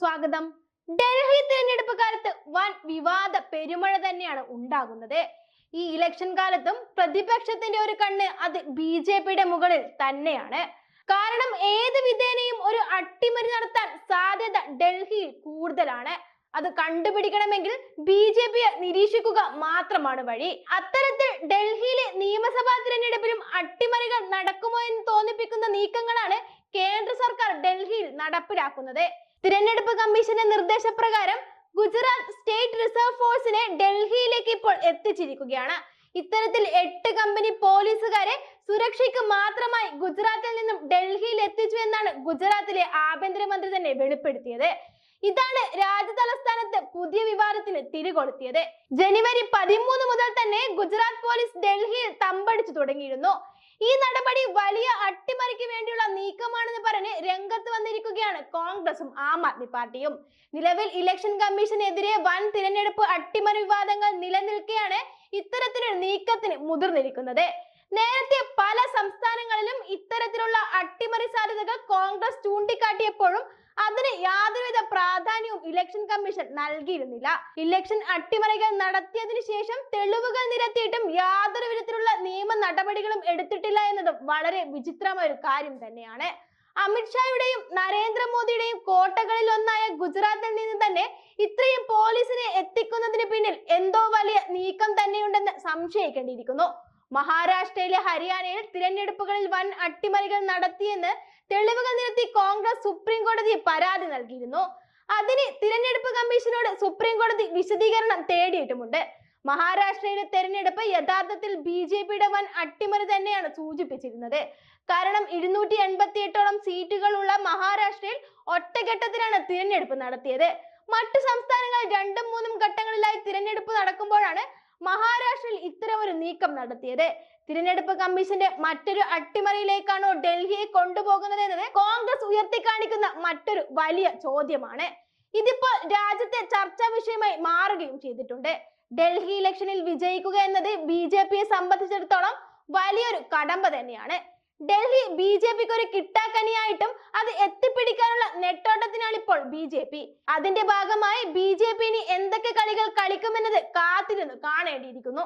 സ്വാഗതം. ഡൽഹി തിരഞ്ഞെടുപ്പ് കാലത്ത് വൻ വിവാദ പെരുമഴ തന്നെയാണ് ഉണ്ടാകുന്നത്. ഈ ഇലക്ഷൻ കാലത്തും പ്രതിപക്ഷത്തിന്റെ ഒരു കണ്ണ് അത് ബി ജെ പിയുടെ മുകളിൽ തന്നെയാണ്. കാരണം ഏത് വിധേനയും ഒരു അട്ടിമറി നടത്താൻ സാധ്യത ഡൽഹിയിൽ കൂടുതലാണ്. അത് കണ്ടുപിടിക്കണമെങ്കിൽ ബി ജെ പിയെ നിരീക്ഷിക്കുക മാത്രമാണ് വഴി. അത്തരത്തിൽ ഡൽഹിയിലെ നിയമസഭാ തിരഞ്ഞെടുപ്പിലും അട്ടിമറികൾ നടക്കുമോ എന്ന് തോന്നിപ്പിക്കുന്ന നീക്കങ്ങളാണ് കേന്ദ്ര സർക്കാർ ഡൽഹിയിൽ നടപ്പിലാക്കുന്നത്. തിരഞ്ഞെടുപ്പ് കമ്മീഷന്റെ നിർദ്ദേശപ്രകാരം ഗുജറാത്ത് സ്റ്റേറ്റ് റിസർവ് ഫോഴ്സിനെ ഡൽഹിയിലേക്ക് ഇപ്പോൾ എത്തിച്ചിരിക്കുകയാണ്. ഇത്തരത്തിൽ എട്ട് കമ്പനി പോലീസുകാരെ സുരക്ഷയ്ക്ക് മാത്രമായി ഗുജറാത്തിൽ നിന്നും ഡൽഹിയിൽ എത്തിച്ചു എന്നാണ് ഗുജറാത്തിലെ ആഭ്യന്തരമന്ത്രി തന്നെ വെളിപ്പെടുത്തിയത്. ഇതാണ് രാജ്യതലസ്ഥാനത്ത് പുതിയ വിവാദത്തിന് തിരികൊളുത്തിയത്. ജനുവരി പതിമൂന്ന് മുതൽ തന്നെ ഗുജറാത്ത് പോലീസ് ഡൽഹിയിൽ തമ്പടിച്ചു തുടങ്ങിയിരുന്നു. ഈ നടപടി വലിയ പറഞ്ഞ് രംഗത്ത് വന്നിരിക്കുകയാണ്. കോൺഗ്രസും ആം ആദ്മി പാർട്ടിയും. നിലവിൽ ഇലക്ഷൻ കമ്മീഷനെതിരെ വൻ തിരഞ്ഞെടുപ്പ് അട്ടിമറി വിവാദങ്ങൾ നിലനിൽക്കെയാണ് ഇത്തരത്തിലൊരു നീക്കത്തിന് മുതിർന്നിരിക്കുന്നത്. നേരത്തെ പല സംസ്ഥാനങ്ങളിലും ഇത്തരത്തിലുള്ള അട്ടിമറി സാധ്യതകൾ കോൺഗ്രസ് ചൂണ്ടിക്കാട്ടിയപ്പോഴും അതിന് യാതൊരുവിധ പ്രാധാന്യവും ഇലക്ഷൻ കമ്മീഷൻ നൽകിയിരുന്നില്ല. ഇലക്ഷൻ അട്ടിമറികൾ നടത്തിയതിനു ശേഷം തെളിവുകൾ നിരത്തിയിട്ടും യാതൊരു വിധത്തിലുള്ള നിയമ നടപടികളും എടുത്തിട്ടില്ല എന്നതും വളരെ വിചിത്രമായ ഒരു കാര്യം തന്നെയാണ്. അമിത്ഷായുടെയും നരേന്ദ്രമോദിയുടെയും കോട്ടകളിൽ ഒന്നായ ഗുജറാത്തിൽ നിന്ന് തന്നെ ഇത്രയും പോലീസിനെ എത്തിക്കുന്നതിന് പിന്നിൽ എന്തോ വലിയ നീക്കം തന്നെയുണ്ടെന്ന് സംശയിക്കേണ്ടിയിരിക്കുന്നു. മഹാരാഷ്ട്രയിലെ ഹരിയാനയിൽ തിരഞ്ഞെടുപ്പുകളിൽ വൻ അട്ടിമറികൾ നടത്തിയെന്ന് തെളിവുകൾ നിരത്തി കോൺഗ്രസ് സുപ്രീം കോടതിയെ പരാതി നൽകിയിരുന്നു. അതിന് തിരഞ്ഞെടുപ്പ് കമ്മീഷനോട് സുപ്രീം കോടതി വിശദീകരണം തേടിയിട്ടുമുണ്ട്. മഹാരാഷ്ട്രയിലെ തെരഞ്ഞെടുപ്പ് യഥാർത്ഥത്തിൽ ബി ജെ പിയുടെ വൻ അട്ടിമറി തന്നെയാണ് സൂചിപ്പിച്ചിരുന്നത്. കാരണം ഇരുന്നൂറ്റി എൺപത്തി എട്ടോളം സീറ്റുകളുള്ള മഹാരാഷ്ട്രയിൽ ഒറ്റഘട്ടത്തിലാണ് തിരഞ്ഞെടുപ്പ് നടത്തിയത്. മറ്റു സംസ്ഥാനങ്ങൾ രണ്ടും മൂന്നും ഘട്ടങ്ങളിലായി തിരഞ്ഞെടുപ്പ് നടക്കുമ്പോഴാണ് മഹാരാഷ്ട്രയിൽ ഇത്തരം ഒരു നീക്കം നടത്തിയത്. തിരഞ്ഞെടുപ്പ് കമ്മീഷന്റെ മറ്റൊരു അട്ടിമറിയിലേക്കാണോ ഡൽഹിയെ കൊണ്ടുപോകുന്നത് എന്നത് കോൺഗ്രസ് ഉയർത്തിക്കാണിക്കുന്ന മറ്റൊരു വലിയ ചോദ്യമാണ്. ഇതിപ്പോൾ രാജ്യത്തെ ചർച്ചാ വിഷയമായി മാറുകയും ചെയ്തിട്ടുണ്ട്. ഡൽഹി ഇലക്ഷനിൽ വിജയിക്കുക എന്നത് ബി ജെ പിയെ സംബന്ധിച്ചിടത്തോളം വലിയൊരു കടമ്പ തന്നെയാണ്. ഡൽഹി ബി ജെ പിക്ക് ഒരു കിട്ടാക്കനിയായിട്ടും അത് എത്തിപ്പിടിക്കാനുള്ള നെട്ടോട്ടത്തിനാണ് ഇപ്പോൾ ബി ജെ പി. അതിന്റെ ഭാഗമായി ബി ജെ പി ഇനി എന്തൊക്കെ കളികൾ കളിക്കുമെന്നത് കാത്തിരുന്ന് കാണേണ്ടിയിരിക്കുന്നു.